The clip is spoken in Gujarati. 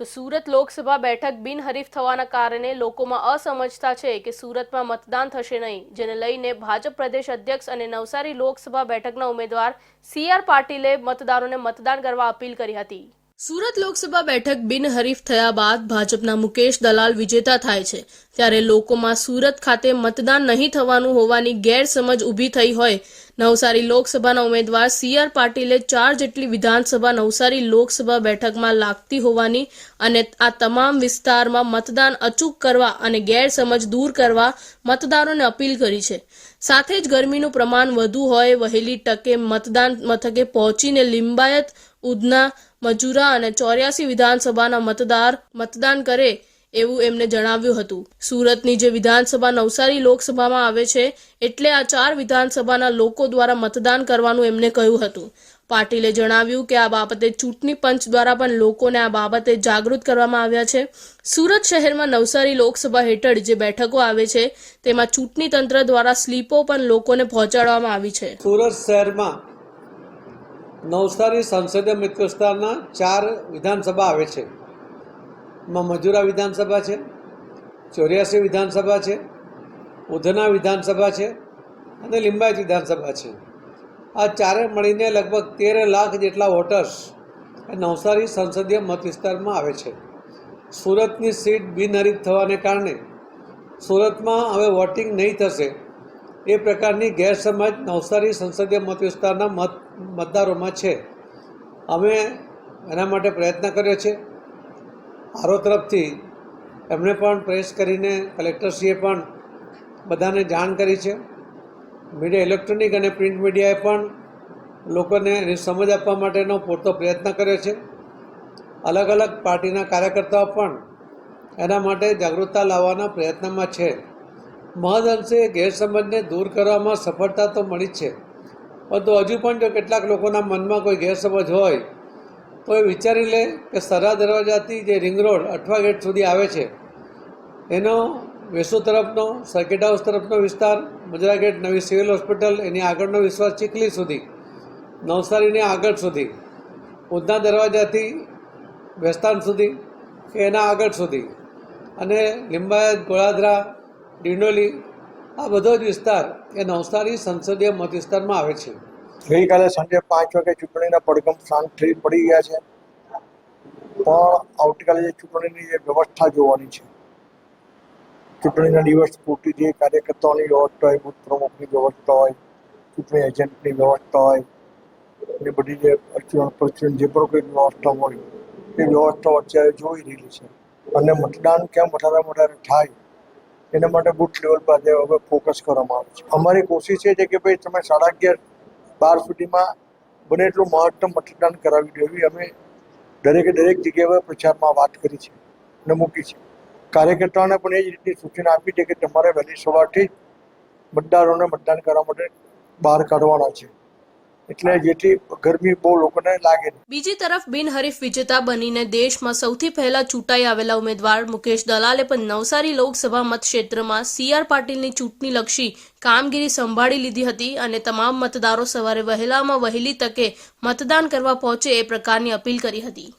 તો સુરત લોકસભા બેઠક બિનહરીફ થવાના કારણે લોકોમાં અસમજતા છે કે સુરતમાં મતદાન થશે નહીં, જેને લઈને ભાજપ પ્રદેશ અધ્યક્ષ અને નવસારી લોકસભા બેઠકના ઉમેદવાર સી પાટીલે મતદારોને મતદાન કરવા અપીલ કરી હતી. સુરત લોકસભા બેઠક બિનહરીફ થયા બાદ ભાજપના મુકેશ દલાલ વિજેતા થાય છે. ત્યારે લોકોમાં સુરત ખાતે મતદાન નહીં થવાનું હોવાની ગેરસમજ ઊભી થઈ હોય. નવસારી લોકસભાના ઉમેદવાર સી આર પાટીલે ચાર જેટલી વિધાનસભા નવસારી લોકસભા બેઠકમાં લાગતી હોવાની અને આ તમામ વિસ્તારમાં મતદાન અચૂક કરવા અને ગેરસમજ દૂર કરવા મતદારોને અપીલ કરી છે. સાથે જ ગરમીનું પ્રમાણ વધુ હોય વહેલી તકે મતદાન મથકે પહોંચીને લિંબાયત, ઉધના મજુરા અને ચોર્યાસી વિધાનસભાના મતદાર મતદાન કરે એવું એમને જણાવ્યું હતું. સુરતની જે વિધાનસભા નવસારી લોકસભામાં આવે છે, એટલે આ ચાર વિધાનસભાના લોકો દ્વારા મતદાન કરવાનું એમને કહ્યું હતું. પાટીલે જણાવ્યું કે આ બાબતે ચૂંટણી પંચ દ્વારા પણ લોકોને આ બાબતે જાગૃત કરવામાં આવ્યા છે. સુરત શહેરમાં નવસારી લોકસભા હેઠળ જે બેઠકો આવે છે, તેમાં ચૂંટણી તંત્ર દ્વારા સ્લીપો પણ લોકોને પહોંચાડવામાં આવી છે. સુરત શહેરમાં નવસારી સંસદીય મિત્ર વિસ્તારના ચાર વિધાનસભા આવે છે. એમાં મજુરા વિધાનસભા છે, ચોર્યાસી વિધાનસભા છે, ઉધના વિધાનસભા છે અને લિંબાયત વિધાનસભા છે. આ ચારે મળીને લગભગ તેર લાખ જેટલા વોટર્સ એ નવસારી સંસદીય મત વિસ્તારમાં આવે છે. સુરતની સીટ બિનહરીફ થવાને કારણે સુરતમાં હવે વોટિંગ નહીં થશે એ પ્રકારની ગેરસમજ નવસારી સંસદીય મત વિસ્તારના મત મતદારોમાં છે. અમે એના માટે પ્રયત્ન કર્યો છે. આરો તરફથી એમણે પણ પ્રેસ કરીને કલેક્ટરશ્રીએ પણ બધાને જાણ કરી છે. મીડિયા ઇલેક્ટ્રોનિક અને પ્રિન્ટ મીડિયાએ પણ લોકોને એની સમજ આપવા માટેનો પૂરતો પ્રયત્ન કર્યો છે. અલગ અલગ પાર્ટીના કાર્યકર્તાઓ પણ એના માટે જાગૃતતા લાવવાના પ્રયત્નમાં છે. મહદઅંશે ગેરસમજને દૂર કરવામાં સફળતા તો મળી જ છે. પરંતુ હજુ પણ જો કેટલાક લોકોના મનમાં કોઈ ગેરસમજ હોય, તો એ વિચારી લે કે સરા દરવાજાથી જે રિંગ રોડ અઠવા ગેટ સુધી આવે છે, એનો વેસુ તરફનો, સર્કિટ હાઉસ તરફનો વિસ્તાર, મજરા ગેટ, નવી સિવિલ હોસ્પિટલ, એની આગળનો વિસ્તાર ચીખલી સુધી, નવસારીની આગળ સુધી, ઉધના દરવાજાથી વેસ્તાન સુધી કે એના આગળ સુધી. અને લિંબાયત, ગોળાદરા ડિંડોલી, આ બધો જ વિસ્તાર એ નવસારી સંસદીય મત વિસ્તારમાં આવે છે. ગઈકાલે સાંજે પાંચ વાગે ચૂંટણીના પડઘમ શાંત થઈ પડી ગયા છે. પણ આવતીકાલે જે ચૂંટણીની જે વ્યવસ્થા જોવાની છે, ચૂંટણીના દિવસ પૂરતી જે કાર્યકર્તાઓની વ્યવસ્થા હોય, બુથ પ્રમુખની વ્યવસ્થા હોય, ચૂંટણી એજન્ટની વ્યવસ્થા હોય એ બધી જે અડચણ પ્રચરણ જે પણ કોઈ વ્યવસ્થા હોય, એ વ્યવસ્થા અત્યારે જોઈ રહેલી છે. અને મતદાન કેમ વધારે વધારે થાય એના માટે બુથ લેવલ પર હવે ફોકસ કરવામાં આવે છે. અમારી કોશિશ એ છે કે ભાઈ તમે સાડા અગિયાર, બાર સુધીમાં બને એટલું મહત્તમ મતદાન કરાવી દો એવી અમે દરેકે દરેક જગ્યાએ પ્રચારમાં વાત કરી છે અને મૂકી છે. કાર્યકર્તાઓને પણ એ જ રીતની સૂચના આપી છે કે તમારે વહેલી સવારથી મતદારોને મતદાન કરવા માટે બહાર કાઢવાના છે. એટલે જેથી ગરમી બહુ લોકોને લાગે બીજી તરફ બિનહરીફ વિજેતા બનીને દેશમાં સૌથી પહેલા ચૂંટાઈ આવેલા ઉમેદવાર મુકેશ દલાલે પણ નવસારી લોકસભા મતક્ષેત્રમાં સીઆર પાટીલની ચૂંટણીલક્ષી કામગીરી સંભાળી લીધી હતી અને તમામ મતદારો સવારે વહેલામાં વહેલી તકે મતદાન કરવા પહોંચે એ પ્રકારની અપીલ કરી હતી.